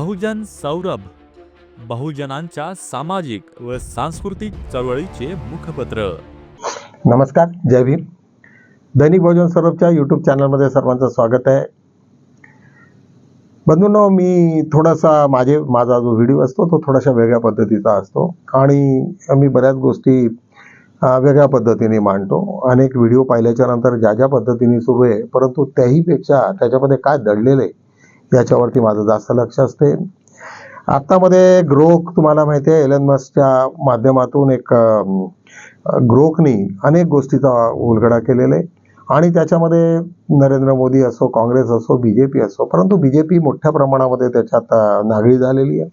बहुजन सौरभ बहुजनांच्या सामाजिक व सांस्कृतिक चळवळीचे मुखपत्र. नमस्कार जय भीम. दैनिक भोजन सौरभच्या यूट्यूब चॅनलमध्ये सर्वांचं स्वागत आहे. बंधूंनो मी थोडासा माझे माझा जो व्हिडिओ असतो तो थोडासा वेगळ्या पद्धतीचा असतो. आणि मी बऱ्याच गोष्टी वेगळ्या पद्धतीने मांडतो. अनेक व्हिडिओ पाहिल्याच्या नंतर ज्या ज्या पद्धतीने सुरू आहे परंतु त्याहीपेक्षा त्याच्यामध्ये काय दडलेलं आहे याच्यावरती माझं जास्त लक्ष असते. आत्तामध्ये ग्रोक तुम्हाला माहिती आहे एलन मस्कच्या माध्यमातून एक ग्रोकनी अनेक गोष्टीचा उलगडा केलेला आहे. आणि त्याच्यामध्ये नरेंद्र मोदी असो काँग्रेस असो बी जे पी असो परंतु बी जे पी मोठ्या प्रमाणामध्ये त्याच्यात नागरी नागळी झालेली आहे.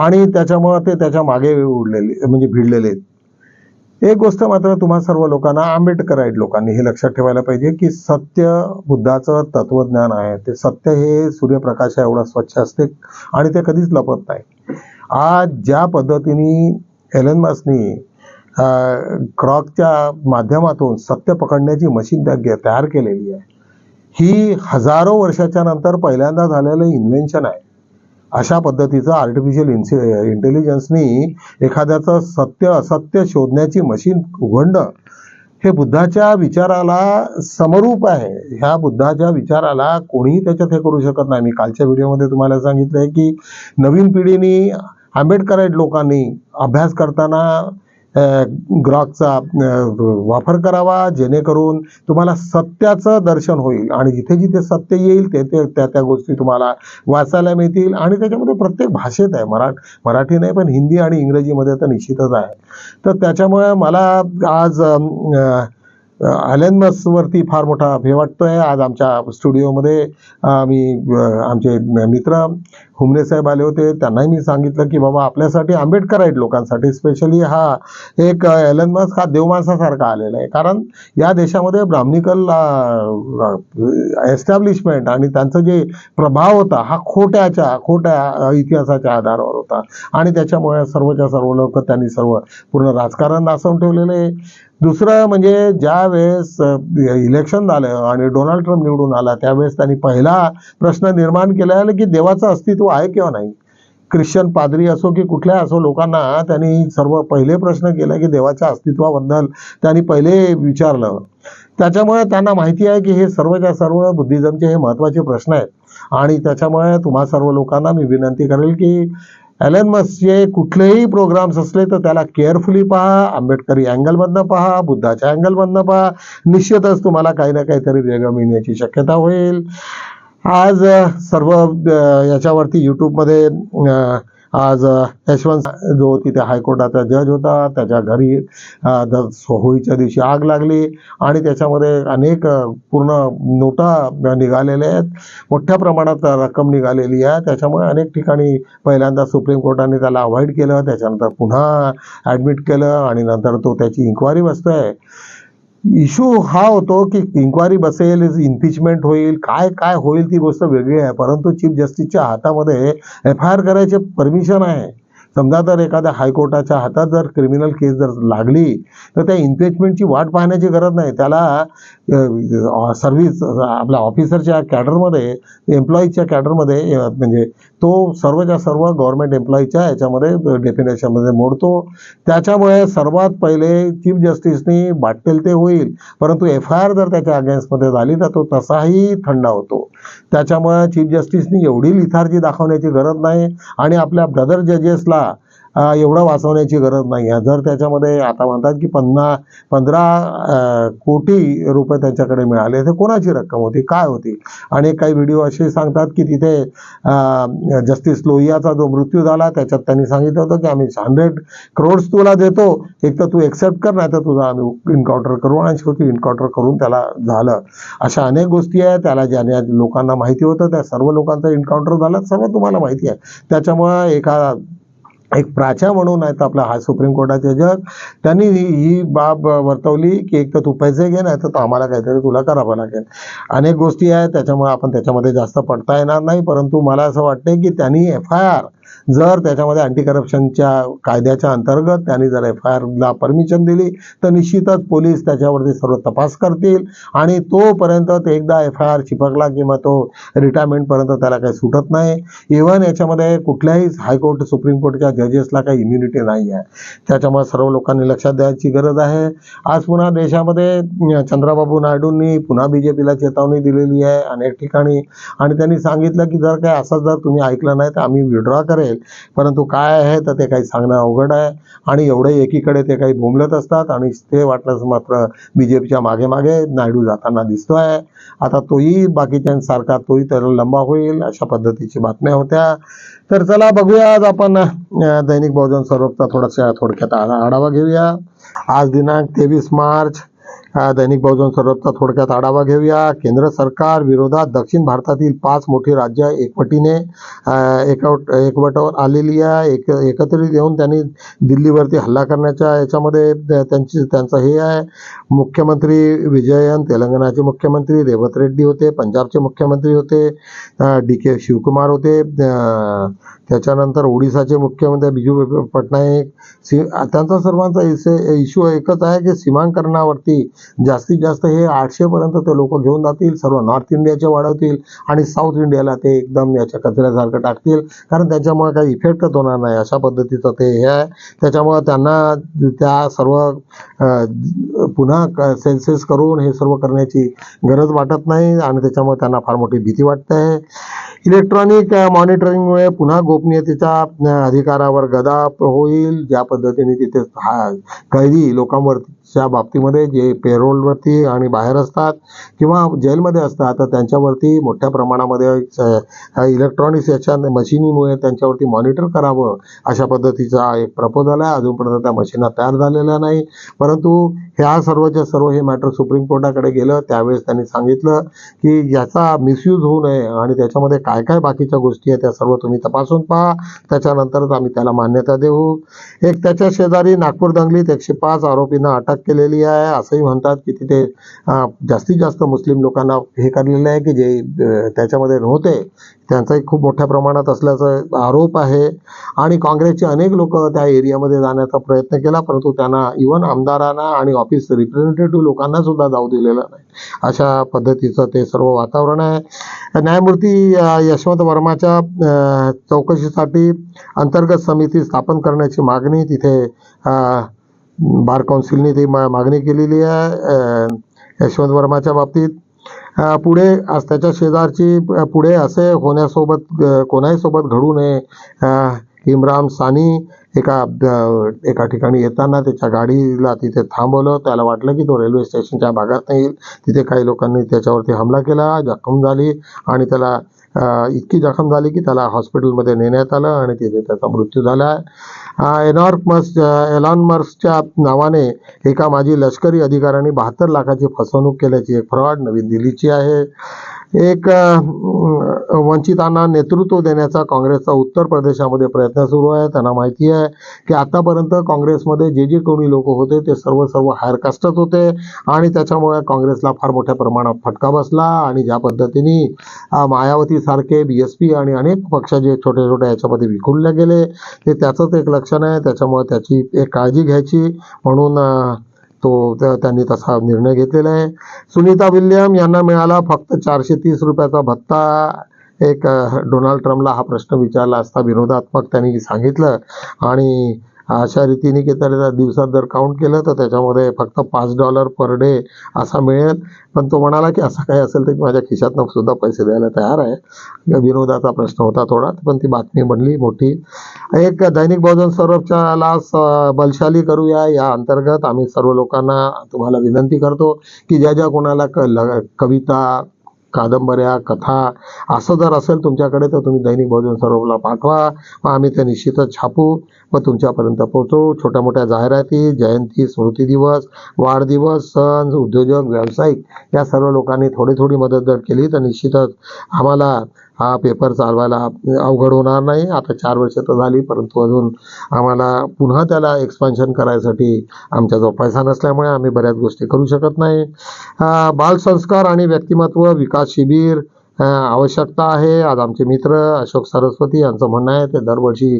आणि त्याच्यामुळं ते त्याच्यामागे उडलेले म्हणजे भिडलेले आहेत. एक गोष्ट मात्र तुम्हा सर्व लोकांना आंबेडकराईट लोकांनी हे लक्षात ठेवायला पाहिजे की सत्य बुद्धाचं तत्वज्ञान आहे. ते सत्य हे सूर्यप्रकाशा एवढा स्वच्छ असते आणि ते कधीच लपत नाही. आज ज्या पद्धतीने एलन मस्कनी क्रॉकच्या माध्यमातून सत्य पकडण्याची मशीन त्या तयार केलेली आहे. ही हजारो वर्षाच्या नंतर पहिल्यांदा झालेलं इन्व्हेन्शन आहे. अशा पद्धतीचं आर्टिफिशियल इन्सि इंटेलिजन्सनी एखाद्याचं सत्य असत्य शोधण्याची मशीन उघडणं हे बुद्धाच्या विचाराला समरूप आहे. ह्या बुद्धाच्या विचाराला कोणीही त्याच्यात हे करू शकत नाही. मी कालच्या व्हिडिओमध्ये तुम्हाला सांगितलं आहे की नवीन पिढीने आंबेडकराईट लोकांनी अभ्यास करताना ग्रॉकचा वापर करावा जेणेकरून तुम्हाला सत्याचं दर्शन होईल. आणि जिथे जिथे सत्य येईल ते ते त्या त्या गोष्टी तुम्हाला वाचायला मिळतील. आणि त्याच्यामध्ये प्रत्येक भाषेत आहे. मरा मराठी नाही पण हिंदी आणि इंग्रजीमध्ये तर निश्चितच आहे. तर त्याच्यामुळे मला आज अम, मस्कवरती फार मोठा अभिनय वाटतो आहे आज आमच्या स्टुडिओमध्ये आम्ही आमचे मित्र हुमरे साहेब आले होते. त्यांनाही मी सांगितलं की बाबा आपल्यासाठी आंबेडकराईट लोकांसाठी. स्पेशली हा एक एलन मस्क हा देवमाणसासारखा आलेला आहे. कारण या देशामध्ये ब्राह्मणिकल एस्टॅब्लिशमेंट आणि त्यांचा जे प्रभाव होता हा खोट्याच्या खोट्या इतिहासाच्या आधारावर होता. आणि त्याच्यामुळे सर्वच्या सर्व लोक त्यांनी सर्व पूर्ण राजकारण नासवून ठेवलेलं आहे. दुसरं म्हणजे ज्या वेळेस इलेक्शन झालं आणि डोनाल्ड ट्रम्प निवडून आला त्यावेळेस त्यांनी पहिला प्रश्न निर्माण केला की देवाचं अस्तित्व आहे किंवा नाही? ख्रिश्चन पादरी असो की कुठल्या असो लोकांना त्यांनी सर्व पहिले प्रश्न केला की देवाच्या अस्तित्वाबद्दल त्यांनी पहिले विचारलं. त्याच्यामुळे त्यांना माहिती आहे की हे सर्वच्या सर्व बुद्धिझमचे हे महत्त्वाचे प्रश्न आहेत. आणि त्याच्यामुळे तुम्हा सर्व लोकांना मी विनंती करेल की एलन मस्कचे कुठलेही प्रोग्राम्स असले तर त्याला केअरफुली पहा आंबेडकरी अँगलमधनं पहा बुद्धाच्या अँगलमधनं पहा. निश्चितच तुम्हाला काही ना काहीतरी वेगळं मिळण्याची शक्यता होईल. आज सर्व याच्यावरती यूट्यूबमध्ये आज यशवंत जो तिथे हायकोर्टाचा जज होता त्याच्या घरी होळीच्या दिवशी आग लागली आणि त्याच्यामध्ये अनेक पूर्ण नोटा निघालेल्या आहेत. मोठ्या प्रमाणात रक्कम निघालेली आहे. त्याच्यामुळे अनेक ठिकाणी पहिल्यांदा सुप्रीम कोर्टाने त्याला अवॉइड केलं. त्याच्यानंतर पुन्हा ॲडमिट केलं आणि नंतर तो त्याची इन्क्वायरी बसतोय. इश्यू हा होतो की इन्क्वायरी बसेल इम्पिचमेंट होईल काय काय होईल ती गोष्ट वेगळी आहे. परंतु चीफ जस्टिसच्या हातामध्ये एफ आय आर करायचे परमिशन आहे. समजा जर एखाद्या हायकोर्टाच्या हातात जर क्रिमिनल केस जर लागली तर त्या इम्पिचमेंटची वाट पाहण्याची गरज नाही. त्याला सर्व्हिस आपल्या ऑफिसरच्या कॅडरमध्ये एम्प्लॉईजच्या कॅडरमध्ये म्हणजे तो सर्वच्या सर्व गव्हर्नमेंट एम्प्लॉईच्या याच्यामध्ये डेफिनेशनमध्ये मोडतो. त्याच्यामुळे सर्वात पहिले चीफ जस्टिसनी बाटपेल ते होईल. परंतु एफ आय आर जर त्याच्या अगेन्स्टमध्ये झाली तर तो तसाही थंडा होतो. त्याच्यामुळे चीफ जस्टिसनी एवढी लिथार्जी दाखवण्याची गरज नाही. आणि आपल्या ब्रदर जजेसला एवढं वाचवण्याची गरज नाही आहे. जर त्याच्यामध्ये आता म्हणतात की पन्ना पंधरा कोटी रुपये त्यांच्याकडे मिळाले तर कोणाची रक्कम होती? काय होती? आणि काही व्हिडिओ असे सांगतात की तिथे जस्टिस लोहियाचा जो मृत्यू झाला त्याच्यात त्यांनी सांगितलं होतं की आम्ही हंड्रेड क्रोड्स तुला देतो एक तर तू एक्सेप्ट कर नाही तर तुझा आम्ही इन्काउंटर करू. आणि शेवटी इन्काउंटर करून त्याला झालं. अशा अनेक गोष्टी आहेत. त्याला ज्याने लोकांना माहिती होतं त्या सर्व लोकांचं इन्काउंटर झालं. सर्व तुम्हाला माहिती आहे. त्याच्यामुळं एका एक प्राचा म्हणून आहेत आपला हा सुप्रीम कोर्टाचे जज त्यांनी ही ही बाब वर्तवली की एक तर तू पैसे घे नाही तर आम्हाला काहीतरी तुला करावं लागेल. अनेक गोष्टी आहेत त्याच्यामुळे आपण त्याच्यामध्ये जास्त पडता येणार नाही परंतु मला असं वाटतं की त्यांनी एफ आय आर जर त्याच्यामध्ये अँटी करप्शनच्या कायद्याच्या अंतर्गत त्यांनी जर एफ आय आरला परमिशन दिली तर निश्चितच पोलीस त्याच्यावरती सर्व तपास करतील आणि तोपर्यंत ते एकदा एफ आय आर चिपकला किंवा तो रिटायरमेंटपर्यंत त्याला काही सुटत नाही. इव्हन याच्यामध्ये कुठल्याही हायकोर्ट सुप्रीम कोर्टच्या जजेसला काही इम्युनिटी नाही आहे. त्याच्यामुळे सर्व लोकांनी लक्षात द्यायची गरज आहे. आज पुन्हा देशामध्ये चंद्राबाबू नायडूंनी पुन्हा बीजेपीला चेतावणी दिलेली आहे अनेक ठिकाणी. आणि त्यांनी सांगितलं की जर काय असं जर तुम्ही ऐकलं नाही तर आम्ही विड्रॉ करेल परंतु काय आहे तर ते काही सांगणं अवघड आहे आणि एवढे एकीकडे ते काही बोंबलत असतात आणि ते वाटलंच मात्र बीजेपीच्या मागे मागे नायडू जाताना दिसतोय. आता तोही बाकीच्यांसारखा तोही त्याला लंबा होईल अशा पद्धतीची बातम्या होत्या. तर चला बघूया आज आपण दैनिक बहुजन स्वरूपचा थोडासा थोडक्यात आढावा घेऊया. आज दिनांक तेवीस मार्च दैनिक बहुजन सर्वतचा थोडक्यात आढावा घेऊया. केंद्र सरकार विरोधात दक्षिण भारतातील पाच मोठी राज्य एकवटीने एकवट एकवटावर आलेली आहे. एक एकत्रित येऊन त्यांनी दिल्लीवरती हल्ला करण्याच्या याच्यामध्ये त्यांची त्यांचं हे आहे. मुख्यमंत्री विजयन तेलंगणाचे मुख्यमंत्री रेवत रेड्डी होते पंजाबचे मुख्यमंत्री होते डी के शिवकुमार होते त्याच्यानंतर ओडिसाचे मुख्यमंत्री बिजू पटनाईक सी त्यांचा सर्वांचा इश्यू एकच आहे की सीमांकरणावरती जास्तीत जास्त हे आठशेपर्यंत ते लोक घेऊन जातील सर्व नॉर्थ इंडियाचे वाढवतील आणि साऊथ इंडियाला ते एकदम याच्या कचऱ्यासारखं टाकतील. कारण त्याच्यामुळे काही इफेक्टच होणार नाही अशा पद्धतीचं ते हे आहे. त्याच्यामुळे त्यांना त्या सर्व पुन्हा सेन्सेस करून हे सर्व करण्याची गरज वाटत नाही आणि त्याच्यामुळे त्यांना फार मोठी भीती वाटते. आहे इलेक्ट्रॉनिक मॉनिटरिंगमुळे पुन्हा गोपनीयतेच्या अधिकारावर गदा होईल. ज्या पद्धतीने तिथे हा कैदी च्या बाबतीमध्ये जे पेरोलवरती आणि बाहेर असतात किंवा जेलमध्ये असतात तर त्यांच्यावरती मोठ्या प्रमाणामध्ये इलेक्ट्रॉनिक्स याच्या मशिनीमुळे त्यांच्यावरती मॉनिटर करावं अशा पद्धतीचा एक प्रपोजल आहे. अजूनपर्यंत त्या मशीना तयार झालेल्या नाही. परंतु ह्या सर्वच्या सर्व हे मॅटर सुप्रीम कोर्टाकडे गेलं त्यावेळेस त्यांनी सांगितलं की याचा मिसयूज होऊ नये आणि त्याच्यामध्ये काय काय बाकीच्या गोष्टी आहेत त्या सर्व तुम्ही तपासून पहा. त्याच्यानंतरच आम्ही त्याला मान्यता देऊ. एक त्याच्या शेजारी नागपूर दंगलीत एकशे पाच आरोपींना अटक केलेली आहे असंही म्हणतात की तिथे जास्तीत जास्त मुस्लिम लोकांना हे करलेलं आहे की जे त्याच्यामध्ये नव्हते. त्यांचाही खूप मोठ्या प्रमाणात असल्याचा आरोप आहे. आणि काँग्रेसचे अनेक लोक त्या एरियामध्ये जाण्याचा प्रयत्न केला परंतु त्यांना इवन आमदारांना आणि ऑफिस रिप्रेझेंटेटिव्ह लोकांना सुद्धा जाऊ दिलेलं नाही. अशा पद्धतीचं ते सर्व वातावरण आहे. न्यायमूर्ती यशवंत वर्माच्या चौकशीसाठी अंतर्गत समिती स्थापन करण्याची मागणी तिथे बार काउन्सिलने ती मा- मागणी केलेली आहे यशवंत वर्माच्या बाबतीत. पुढे आज त्याच्या शेजारची पुढे असे होण्यासोबत कोणाही सोबत घडू नये अ, इम्रान सानी एका एका ठिकाणी येताना त्याच्या गाडीला तिथे थांबवलं. त्याला वाटलं की तो रेल्वे स्टेशनच्या भागात नाही येईल. तिथे काही लोकांनी त्याच्यावरती हमला केला जखम झाली आणि त्याला इतकी जखम झाली की त्याला हॉस्पिटलमध्ये नेण्यात आलं आणि तिथे त्याचा मृत्यू झाला आहे. एनॉर्क मस एलॉन मर्सच्या नावाने एका माजी लष्करी अधिकाऱ्याने बहात्तर लाखाची फसवणूक केल्याची एक फ्रॉड नवी दिल्लीची आहे. एक वंचितांना नेतृत्व देण्याचा काँग्रेसचा उत्तर प्रदेशामध्ये प्रयत्न सुरू आहे. त्यांना माहिती आहे की आतापर्यंत काँग्रेसमध्ये जे जे कोणी लोक होते ते सर्व सर्व हायर कास्टच होते आणि त्याच्यामुळे काँग्रेसला फार मोठ्या प्रमाणात फटका बसला आणि ज्या पद्धतीने मायावती मायावतीसारखे बी एस पी आणि अनेक पक्ष जे छोटे छोटे याच्यामध्ये विखुरले गेले ते त्याचंच एक लक्षण आहे. त्याच्यामुळे त्याची एक काळजी घ्यायची. म्हणून तो त्यांनी तसा निर्णय घेतलेला आहे. सुनीता विल्यम यांना मिळाला फक्त चारशे तीस रुपयाचा भत्ता. एक डोनाल्ड ट्रम्पला हा प्रश्न विचारला असता विरोधात्मक त्यांनी सांगितलं. आणि अशा रीतीने की त्याला दिवसात जर काउंट केलं तर त्याच्यामध्ये फक्त पाच डॉलर पर डे असा मिळेल. पण तो म्हणाला की असं काही असेल तर माझ्या खिशातनं सुद्धा पैसे द्यायला तयार आहे. विनोदाचा प्रश्न होता थोडा पण ती बातमी बनली मोठी. एक दैनिक बहुजन सौरभच्याला स- बलशाली करूया या अंतर्गत आम्ही सर्व लोकांना तुम्हाला विनंती करतो की ज्या ज्या कोणाला क ल- कविता कादंबऱ्या कथा असं जर असेल तुमच्याकडे तर तुम्ही दैनिक बहुजन सर्वला पाठवा. मग आम्ही ते निश्चितच छापू. व तुमच्यापर्यंत पोहोचू. छोट्या मोठ्या जाहिराती जयंती स्मृती दिवस वाढदिवस सण उद्योजक व्यावसायिक या सर्व लोकांनी थोडी थोडी मदत जर केली तर निश्चितच आम्हाला हा पेपर चालवायला अवघड होणार नाही. आता चार वर्ष तर झाली परंतु अजून आम्हाला पुन्हा त्याला एक्सपान्शन करायसाठी आमच्याजवळ पैसा नसल्यामुळे आम्ही बऱ्याच गोष्टी करू शकत नाही. बालसंस्कार आणि व्यक्तिमत्व विकास शिबिर आवश्यकता आहे. आज आमचे मित्र अशोक सरस्वती यांचं म्हणणं आहे ते दरवर्षी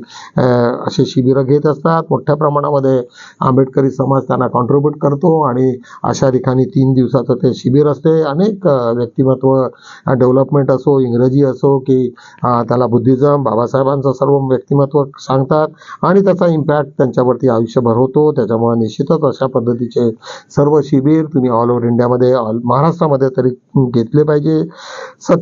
असे शिबिरं घेत असतात. मोठ्या प्रमाणामध्ये आंबेडकरी समाज त्यांना कॉन्ट्रीब्यूट करतो आणि अशा ठिकाणी तीन दिवसाचं ते शिबिर असते. अनेक व्यक्तिमत्व डेव्हलपमेंट असो इंग्रजी असो की त्याला बुद्धिझम बाबासाहेबांचं सर्व व्यक्तिमत्व सांगतात आणि त्याचा इम्पॅक्ट त्यांच्यावरती आयुष्यभर होतो. त्याच्यामुळे निश्चितच अशा पद्धतीचे सर्व शिबिर तुम्ही ऑल ओव्हर इंडियामध्ये ऑल महाराष्ट्रामध्ये तरी घेतले पाहिजे.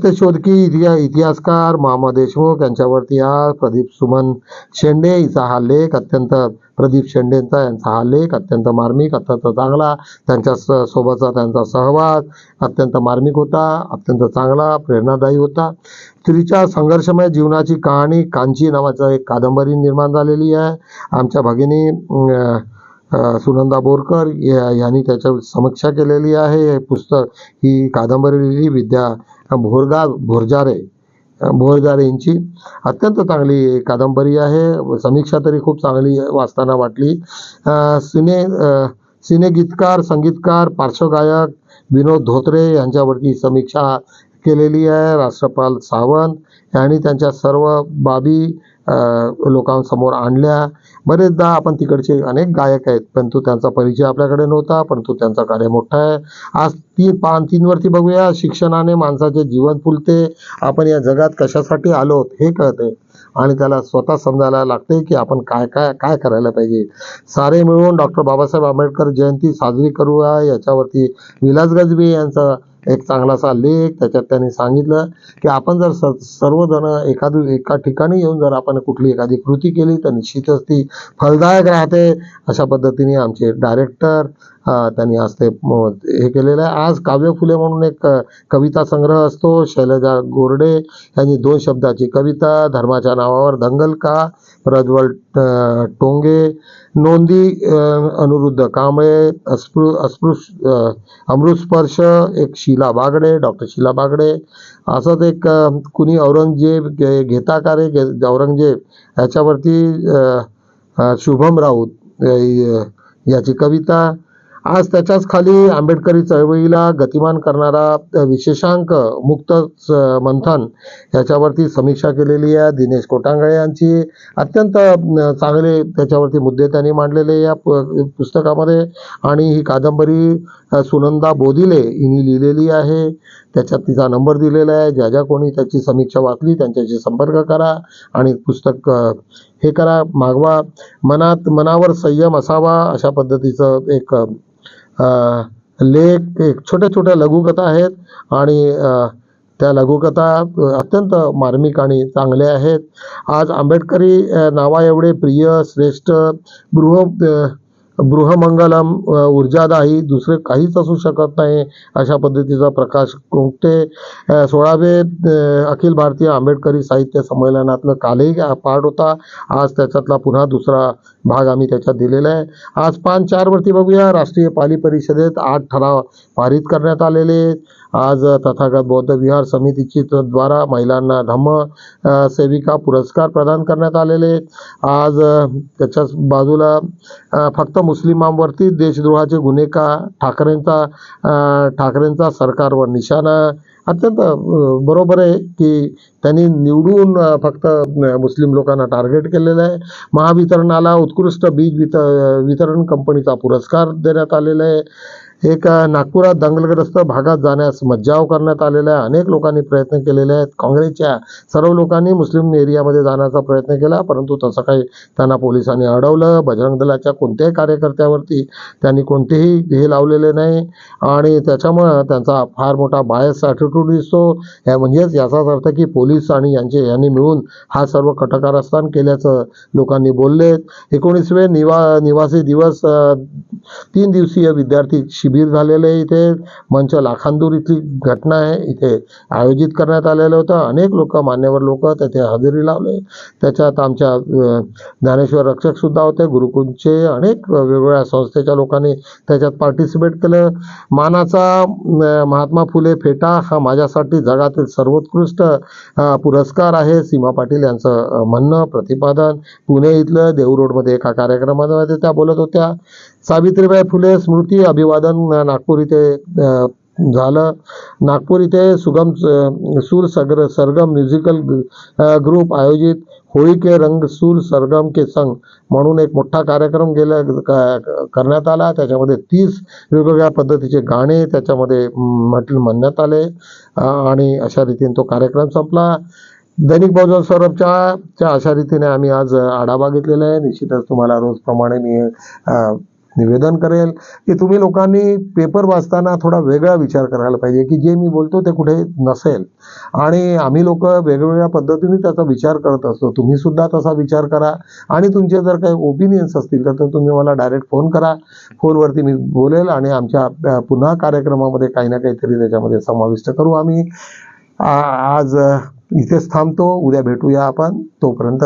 सत्यशोधकी इतिहा इतिहासकार मामा देशमुख यांच्यावरती हा प्रदीप सुमन शेंडे हिचा हा लेख अत्यंत प्रदीप शेंडेंचा यांचा हा लेख अत्यंत मार्मिक अत्यंत चांगला. त्यांच्या स- सोबतचा त्यांचा सहवास अत्यंत मार्मिक होता अत्यंत चांगला प्रेरणादायी होता. स्त्रीच्या संघर्षमय जीवनाची कहाणी कांची नावाचा एक कादंबरी निर्माण झालेली आहे. आमच्या भगिनी सुनंदा बोरकर या- यांनी त्याच्या समीक्षा केलेली आहे. हे पुस्तक ही कादंबरी लिहिली विद्या भोरगा भोरजारे भोरजारे यांची अत्यंत चांगली कादंबरी आहे. समीक्षा तरी खूप चांगली वाचताना वाटली. सिने सिनेगीतकार संगीतकार पार्श्वगायक विनोद धोत्रे यांच्यावरती समीक्षा केलेली आहे. राष्ट्रपाल सावंत यांनी त्यांच्या सर्व बाबी लोकांसमोर आणल्या. बरेचदा आपण तिकडचे अनेक गायक आहेत परंतु त्यांचा परिचय आपल्याकडे नव्हता परंतु त्यांचं कार्य मोठा आहे. आज ती पान तीनवरती बघूया. शिक्षणाने माणसाचे जीवन फुलते. आपण या जगात कशासाठी आलो हे कळते. आणि त्याला स्वतः समजायला लागते की आपण काय काय काय करायला पाहिजे. सारे मिळून डॉक्टर बाबासाहेब आंबेडकर जयंती साजरी करूया. याच्यावरती विलास गजबी यांचा एक चांगलासा लेख त्याच्यात त्यांनी सांगितलं की आपण जर स सर्वजण एखादी एका ठिकाणी येऊन जर आपण कुठली एखादी कृती केली तर निश्चितच ती फलदायक राहते. अशा पद्धतीने आमचे डायरेक्टर त्यांनी आज ते हे केलेलं आहे. आज काव्य फुले म्हणून एक कविता संग्रह असतो शैलजा गोरडे यांनी दोन शब्दाची कविता धर्माच्या नावावर दंगल का प्रज्वल टोंगे नोंदी अनुरुद्ध अनिरुद्ध कांबळे अस्पृ अस्पृश अमृतस्पर्श एक शीला बागडे डॉक्टर शीला बागडे. असंच एक कुणी औरंगजेब घे- घेता का रे घे- औरंगजेब? याच्यावरती शुभम राऊत याची कविता. आज त्याच्याच खाली आंबेडकरी चळवळीला गतिमान करणारा विशेषांक मुक्त मंथन याच्यावरती समीक्षा केलेली आहे. दिनेश कोटांगळे यांची अत्यंत चांगले त्याच्यावरती मुद्दे त्यांनी मांडलेले या पुस्तकामध्ये. आणि ही कादंबरी सुनंदा बोधिले हिने लिहिलेली आहे. त्याच्यात तिचा नंबर दिलेला आहे. ज्या ज्या कोणी त्याची समीक्षा वाचली त्यांच्याशी संपर्क करा आणि पुस्तक हे करा. मागवा. मनात मनावर संयम असावा अशा पद्धतीचं एक लेख एक छोट्या छोट्या लघुकथा आहेत आणि त्या लघुकथा अत्यंत मार्मिक आणि चांगल्या आहेत. आज आंबेडकरी नावा एवढे प्रिय श्रेष्ठ गृह बृहमंगलम ऊर्जादाही ऊर्जादायी दुसरे काहीच असू शकत नाही अशा पद्धतीचा प्रकाश कोंगटे सोळावे अखिल भारतीय आंबेडकरी साहित्य संमेलनातलं कालही पार्ट होता. आज त्याच्यातला पुन्हा दुसरा भाग आम्ही त्याच्यात दिलेला आहे आज पाच चारवरती बघूया राष्ट्रीय पाली परिषदेत आठ ठराव पारित करण्यात आलेले आहेत. आज तथागत बौद्ध विहार समितीची द्वारा महिलांना धम्म सेविका पुरस्कार प्रदान करण्यात आलेले आहेत. आज त्याच्याच बाजूला फक्त मुस्लिमांवरती देशद्रोहाचे गुन्हे का ठाकरेंचा ठाकरेंचा सरकारवर निशाणा अत्यंत बरोबर आहे की त्यांनी निवडून फक्त मुस्लिम लोकांना टार्गेट केलेलं आहे. महावितरणाला उत्कृष्ट बीज वित वितरण कंपनीचा पुरस्कार देण्यात आलेला आहे. एक नागपुरात दंगलग्रस्त भागात जाण्यास मज्जाव करण्यात आलेला आहे अनेक लोकांनी प्रयत्न केलेले आहेत. काँग्रेसच्या सर्व लोकांनी मुस्लिम एरियामध्ये जाण्याचा प्रयत्न केला परंतु तसं काही त्यांना पोलिसांनी अडवलं. बजरंग दलाच्या कोणत्याही कार्यकर्त्यावरती त्यांनी कोणतेही हे लावलेले नाही आणि त्याच्यामुळं त्यांचा फार मोठा बायस ॲटिट्यूड दिसतो. या म्हणजेच याचाच अर्थ की पोलीस आणि यांचे यांनी मिळून हा सर्व कटकारस्थान केल्याचं लोकांनी बोलले एकोणीसवे निवा निवासी दिवस तीन दिवसीय विद्यार्थी शिबिर झालेले आहे इथे. मंच लाखांदूर इथली घटना आहे. इथे आयोजित करण्यात आलेलं होतं. अनेक लोक मान्यवर लोक त्याचे हजेरी लावले. त्याच्यात आमच्या ज्ञानेश्वर रक्षक सुद्धा होते. गुरुकुलचे अनेक वेगवेगळ्या संस्थेच्या लोकांनी त्याच्यात पार्टिसिपेट केलं. मानाचा महात्मा फुले फेटा हा माझ्यासाठी जगातील सर्वोत्कृष्ट पुरस्कार आहे सीमा पाटील यांचं म्हणणं प्रतिपादन. पुणे इथलं देऊ रोडमध्ये एका कार्यक्रमामध्ये त्या बोलत होत्या. सावित्रीबाई फुले स्मृती अभिवादन नागपूर इथे झालं. नागपूर इथे सुगम सूर सगर सरगम म्युझिकल ग्रुप आयोजित. होळी के रंग सूर सरगम के संग म्हणून एक मोठा कार्यक्रम गेल्या करण्यात आला. त्याच्यामध्ये तीस वेगवेगळ्या पद्धतीचे गाणे त्याच्यामध्ये म्हटलं म्हणण्यात आले. आणि अशा रीतीने तो कार्यक्रम संपला. दैनिक बहुजन सौरभच्या च्या अशा रीतीने आम्ही आज आढावा घेतलेला आहे. निश्चितच तुम्हाला रोजप्रमाणे मी निवेदन करेल की तुम्ही लोकांनी पेपर वाचताना थोडा वेगळा विचार करायला पाहिजे की जे मी बोलतो ते कुठे नसेल. आणि आम्ही लोक वेगवेगळ्या पद्धतीने त्याचा विचार करत असतो. तुम्ही सुद्धा तसा विचार करा. आणि तुमचे जर काही ओपिनियन्स असतील तर तुम्ही मला डायरेक्ट फोन करा. फोनवरती मी बोलेल आणि आमच्या पुन्हा कार्यक्रमामध्ये काही ना काहीतरी त्याच्यामध्ये समाविष्ट करू आम्ही. आज इथेच थांबतो. उद्या भेटूया आपण. तोपर्यंत